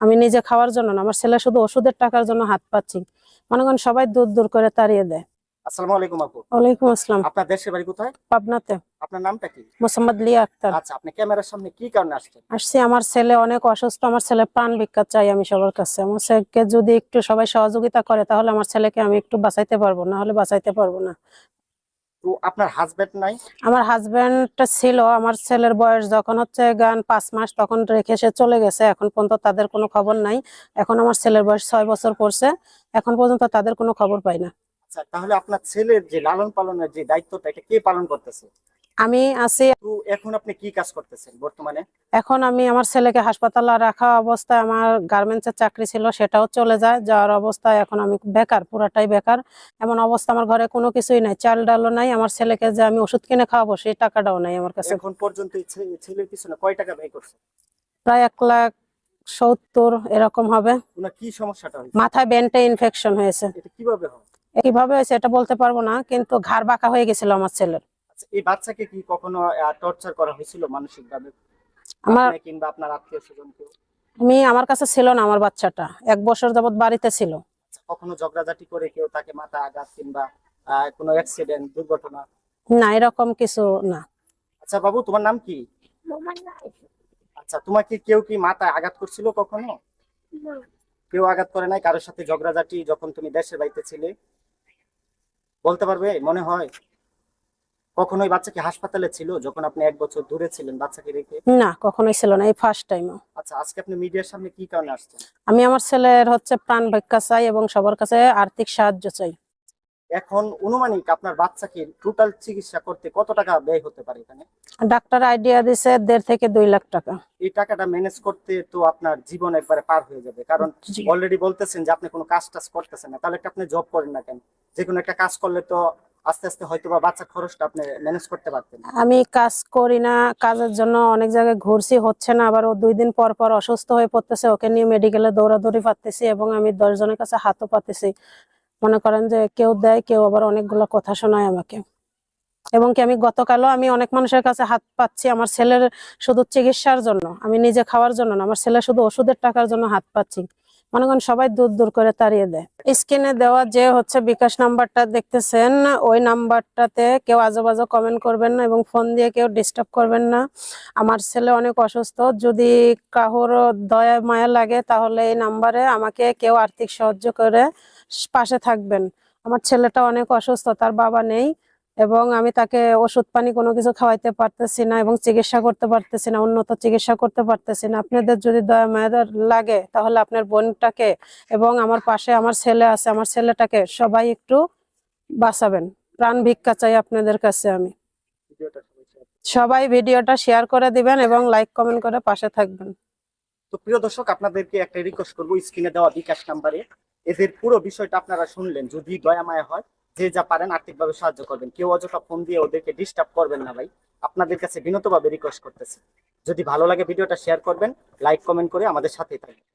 আমি নিজে খাওয়ার জন্য না আমার ছেলে শুধু ওষুধের টাকার জন্য হাত পাচ্ছি। মনে করেন সবাই দূর দূর করে তাড়িয়ে দেয়। আসসালামু আলাইকুম আপু। ওয়ালাইকুম আসসালাম। আপনার দেশের বাড়ি কোথায়? পাবনাতে। আপনার নামটা কি? মোসাম্মদ লিয়া আক্তার। আচ্ছা আপনি ক্যামেরার সামনে কি কারণে আসছেন? আসছি আমার ছেলে অনেক অসুস্থ আমার ছেলে প্রাণ ভিক্ষা চাই আমি সবার কাছে। আমার ছেলেকে যদি একটু সবাই সহযোগিতা করে তাহলে আমার ছেলেকে আমি একটু বাঁচাইতে পারব না হলে বাঁচাইতে পারব না। তো আপনার হাজবেন্ড নাই? আমার হাজবেন্ডটা ছিল আমার ছেলের বয়স যখন হচ্ছে গান পাঁচ মাস তখন রেখে সে চলে গেছে এখন পর্যন্ত তাদের কোনো খবর নাই। এখন আমার ছেলের বয়স ছয় বছর পড়ছে এখন পর্যন্ত তাদের কোনো খবর পাই না। আচ্ছা তাহলে আপনার ছেলের যে লালন পালনের যে দায়িত্বটা এটা কে পালন করতেছে? আমি আছি এখন আপনি কি কাজ করতেছেন বর্তমানে? এখন আমি আমার ছেলেকে হাসপাতালে রাখা অবস্থায় আমার গার্মেন্টসের চাকরি ছিল সেটাও চলে যায়। যাওয়ার অবস্থায় এখন আমি বেকার পুরাটাই বেকার। এমন অবস্থা আমার ঘরে কোনো কিছুই নাই চাল ডালও নাই। আমার ছেলেকে যে আমি ওষুধ কিনে খাওয়াবো সেই টাকাটাও নাই আমার কাছে। এখন পর্যন্ত ছেলের পিছনে কয় টাকা ব্যয় করছে? প্রায় এক লাখ সত্তর এরকম হবে। কি সমস্যাটা মাথায় বেন্টে ইনফেকশন হয়েছে। এটা কীভাবে হয় কীভাবে হয়েছে এটা বলতে পারব না কিন্তু ঘাড় বাঁকা হয়ে গেছিল আমার ছেলের। এই বাচ্চাকে কি কখনো টর্চার করা হয়েছিল মানসিক ভাবে আমার কিংবা আপনার আত্মীয় স্বজন কেউ আমি আমার কাছে ছিল না আমার বাচ্চাটা। এক বছর যাবত বাড়িতে ছিল। আচ্ছা, কখনো ঝগড়াঝাটি করে কেউ তাকে মাথা আঘাত কিংবা কোনো অ্যাক্সিডেন্ট দুর্ঘটনা? না এরকম কিছু না। আচ্ছা বাবু তোমার নাম কি? আচ্ছা তোমাকে কেউ কি মাথায় আঘাত করছিল কখনো? কেউ আঘাত করে নাই? কারোর সাথে ঝগড়াঝাটি যখন তুমি দেশের বাড়িতে ছিলে? বলতে পারবে? মনে হয়? কখনো ওই বাচ্চা কি হাসপাতালে ছিল? যখন আপনি এক বছর দূরে ছিলেন বাচ্চাকে রেখে? না কখনোই ছিল না এই ফার্স্ট টাইম আচ্ছা আজকে আপনি মিডিয়ার সামনে কি কারণে আসছেন? আমি আমার ছেলের হচ্ছে প্রাণ ভিক্ষা চাই এবং সবার কাছে আর্থিক সাহায্য চাই। এখন অনুমানিক আপনার বাচ্চাকে টোটাল চিকিৎসা করতে কত টাকা ব্যয় হতে পারে এখানে? ডাক্তার আইডিয়া দিছে দেড় থেকে দুই লাখ টাকা। এই টাকাটা ম্যানেজ করতে তো আপনার জীবন একবারে পার হয়ে যাবে। কারণ অলরেডি বলতেছেন যে আপনি কোনো কাজ টাজ করতেছেন না। তাহলে একটা আপনি জব করেন না কেন? যে কোনো একটা কাজ করলে তো আস্তে আস্তে হয়তো বাচ্চা খরচটা আপনি ম্যানেজ করতে পারতেন। আমি কাজ করি না, কাজের জন্য অনেক জায়গায় ঘুরছি, হচ্ছে না, আবার ও দুই দিন পর পর অসুস্থ হয়ে পড়তেছে, ওকে নিয়ে মেডিকেলে দৌড়াদৌড়ি পাচ্তেছি এবং আমি দশ জনের কাছে হাতও পাতেছি। মনে করেন যে কেউ দেয়, কেউ আবার অনেকগুলো কথা শোনায় আমাকে। এবং কি আমি গতকালও আমি অনেক মানুষের কাছে হাত পাচ্ছি, আমার ছেলের শুধু চিকিৎসার জন্য, আমি নিজে খাওয়ার জন্য না, আমার ছেলে শুধু ওষুধের টাকার জন্য হাত পাচ্ছি। মনে করেন সবাই দূর দূর করে তাড়িয়ে দেয়। স্ক্রিনে দেওয়া যে হচ্ছে বিকাশ নাম্বারটা দেখতেছেন, ওই নাম্বারটাতে কেউ আজেবাজে কমেন্ট করবেন না এবং ফোন দিয়ে কেউ ডিস্টার্ব করবেন না। আমার ছেলে অনেক অসুস্থ, যদি কাহোর দয়া, মায়া লাগে তাহলে এই নাম্বারে আমাকে কেউ আর্থিক সাহায্য করে পাশে থাকবেন। আমার ছেলেটা অনেক অসুস্থ, তার বাবা নেই। এবং আমি তাকে ওষুধ পানি কোনো কিছু খাওয়াইতে পারতেছি না এবং চিকিৎসা করতে পারতেছি না, উন্নত চিকিৎসা করতে পারতেছি না। আপনাদের যদি দয়া মায়া লাগে তাহলে আপনার বোনটাকে এবং আমার পাশে আমার ছেলে আছে, আমার ছেলেটাকে সবাই একটু বাঁচাবেন। প্রাণ ভিক্ষা চাই আপনাদের কাছে আমি। সবাই ভিডিওটা শেয়ার করে দিবেন এবং লাইক কমেন্ট করে পাশে থাকবেন। তো প্রিয় দর্শক, আপনাদেরকে একটা রিকোয়েস্ট করব স্ক্রিনে দেওয়া বিকাশ নাম্বারে। এদের পুরো বিষয়টা আপনারা শুনলেন, যদি দয়া মায়া হয়। যে যা পারেন আর্থিকভাবে সাহায্য করবেন। কেউ অযথা ফোন দিয়ে ওদেরকে ডিস্টার্ব করবেন না ভাই। আপনাদের কাছে বিনতভাবে রিকোয়েস্ট করতেছি। যদি ভালো লাগে ভিডিওটা শেয়ার করবেন লাইক কমেন্ট করে আমাদের সাথেই থাকবেন।